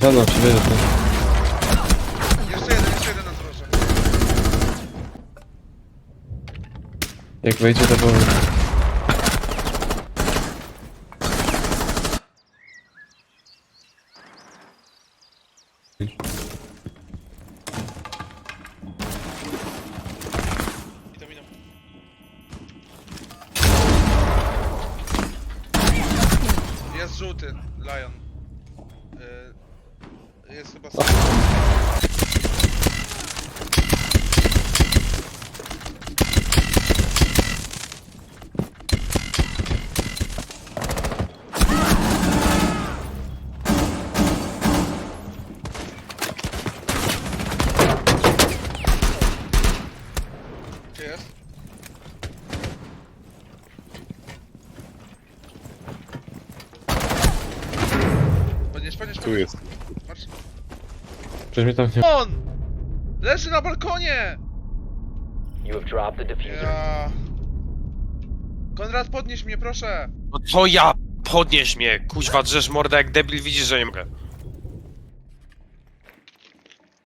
Ci, wierzę to. Jeszcze jeden, jeszcze jeden na drodze. Jak wejdzie to powiem. Idą, idą. Jest żółty, Lion. Если бы... Yes. Поднешь, поднешь, поднешь. Марш. Przecież mnie tam nie... On! Leży na balkonie! You have dropped the diffuser. Ja... Konrad, podnieś mnie, proszę! No to ja! Podnieś mnie! Kuźwa, drzesz mordę jak debil, widzisz, że nie mogę.